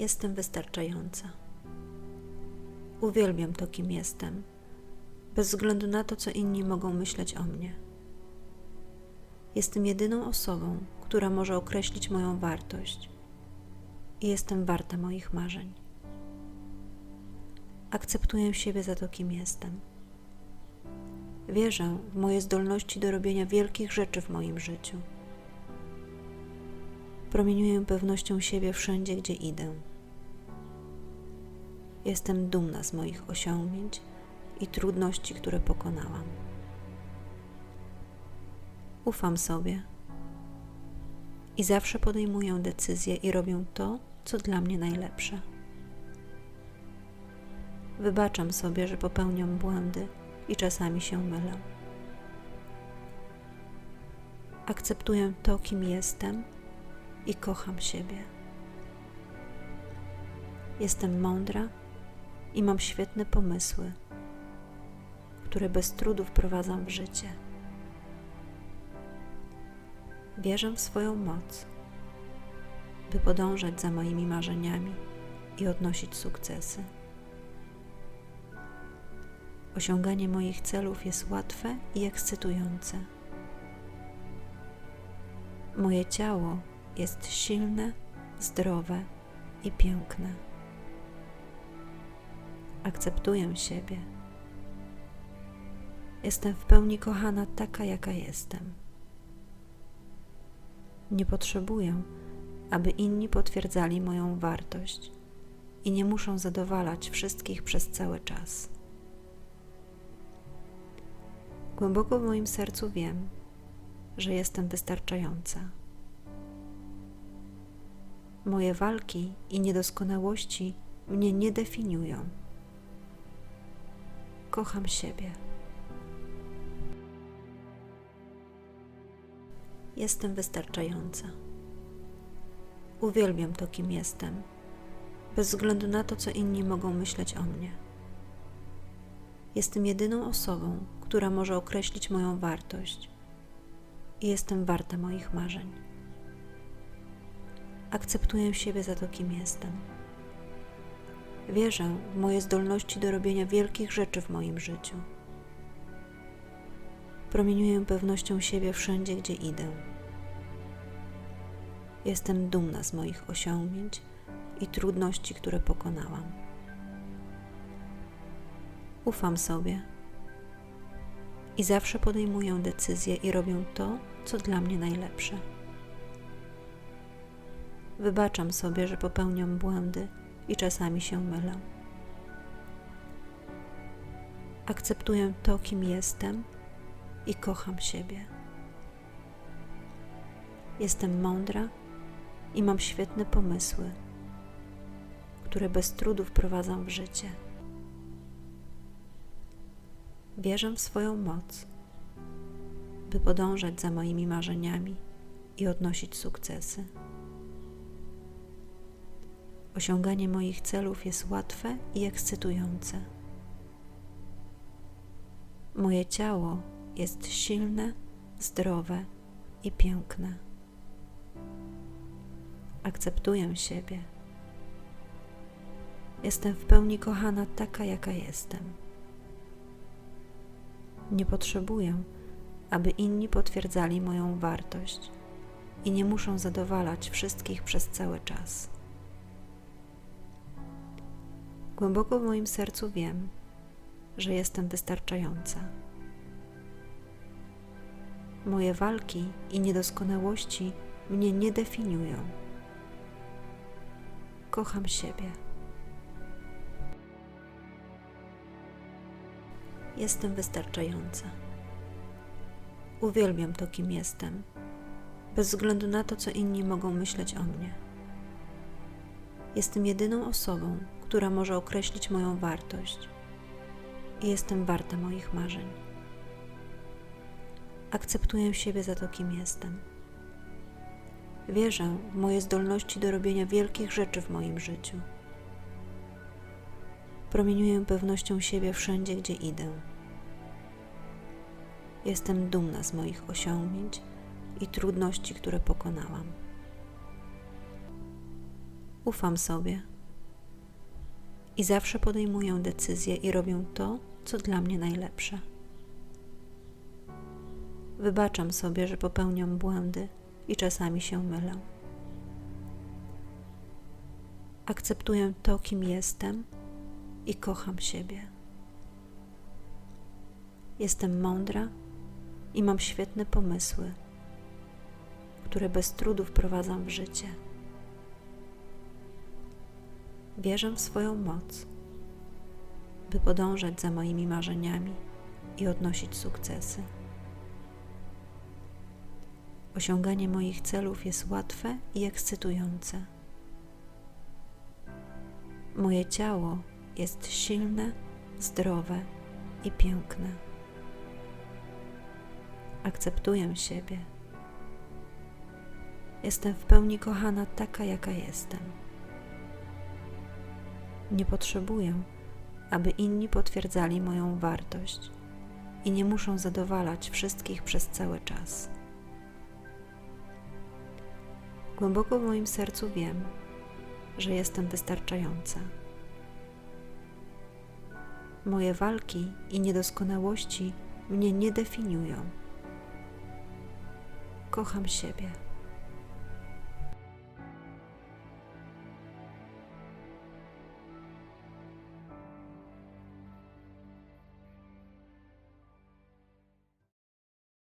Jestem wystarczająca. Uwielbiam to, kim jestem, bez względu na to, co inni mogą myśleć o mnie. Jestem jedyną osobą, która może określić moją wartość i jestem warta moich marzeń. Akceptuję siebie za to, kim jestem. Wierzę w moje zdolności do robienia wielkich rzeczy w moim życiu. Promieniuję pewnością siebie wszędzie, gdzie idę. Jestem dumna z moich osiągnięć i trudności, które pokonałam. Ufam sobie i zawsze podejmuję decyzje i robię to, co dla mnie najlepsze. Wybaczam sobie, że popełniam błędy i czasami się mylę. Akceptuję to, kim jestem i kocham siebie. Jestem mądra i mam świetne pomysły, które bez trudu wprowadzam w życie. Wierzę w swoją moc, by podążać za moimi marzeniami i odnosić sukcesy. Osiąganie moich celów jest łatwe i ekscytujące. Moje ciało jest silne, zdrowe i piękne. Akceptuję siebie. Jestem w pełni kochana taka, jaka jestem. Nie potrzebuję, aby inni potwierdzali moją wartość i nie muszą zadowalać wszystkich przez cały czas. Głęboko w moim sercu wiem, że jestem wystarczająca. Moje walki i niedoskonałości mnie nie definiują. Kocham siebie. Jestem wystarczająca. Uwielbiam to, kim jestem, bez względu na to, co inni mogą myśleć o mnie. Jestem jedyną osobą, która może określić moją wartość i jestem warta moich marzeń. Akceptuję siebie za to, kim jestem. Wierzę w moje zdolności do robienia wielkich rzeczy w moim życiu. Promieniuję pewnością siebie wszędzie, gdzie idę. Jestem dumna z moich osiągnięć i trudności, które pokonałam. Ufam sobie i zawsze podejmuję decyzje i robię to, co dla mnie najlepsze. Wybaczam sobie, że popełniam błędy i czasami się mylę. Akceptuję to, kim jestem i kocham siebie. Jestem mądra i mam świetne pomysły, które bez trudu wprowadzam w życie. Wierzę w swoją moc, by podążać za moimi marzeniami i odnosić sukcesy. Osiąganie moich celów jest łatwe i ekscytujące. Moje ciało jest silne, zdrowe i piękne. Akceptuję siebie. Jestem w pełni kochana taka, jaka jestem. Nie potrzebuję, aby inni potwierdzali moją wartość i nie muszą zadowalać wszystkich przez cały czas. Głęboko w moim sercu wiem, że jestem wystarczająca. Moje walki i niedoskonałości mnie nie definiują. Kocham siebie. Jestem wystarczająca. Uwielbiam to, kim jestem, bez względu na to, co inni mogą myśleć o mnie. Jestem jedyną osobą, która może określić moją wartość i jestem warta moich marzeń. Akceptuję siebie za to, kim jestem. Wierzę w moje zdolności do robienia wielkich rzeczy w moim życiu. Promieniuję pewnością siebie wszędzie, gdzie idę. Jestem dumna z moich osiągnięć i trudności, które pokonałam. Ufam sobie I zawsze podejmuję decyzje i robię to, co dla mnie najlepsze. Wybaczam sobie, że popełniam błędy i czasami się mylę. Akceptuję to, kim jestem i kocham siebie. Jestem mądra i mam świetne pomysły, które bez trudu wprowadzam w życie. Wierzę w swoją moc, by podążać za moimi marzeniami i odnosić sukcesy. Osiąganie moich celów jest łatwe i ekscytujące. Moje ciało jest silne, zdrowe i piękne. Akceptuję siebie. Jestem w pełni kochana taka, jaka jestem. Nie potrzebuję, aby inni potwierdzali moją wartość i nie muszą zadowalać wszystkich przez cały czas. Głęboko w moim sercu wiem, że jestem wystarczająca. Moje walki i niedoskonałości mnie nie definiują. Kocham siebie.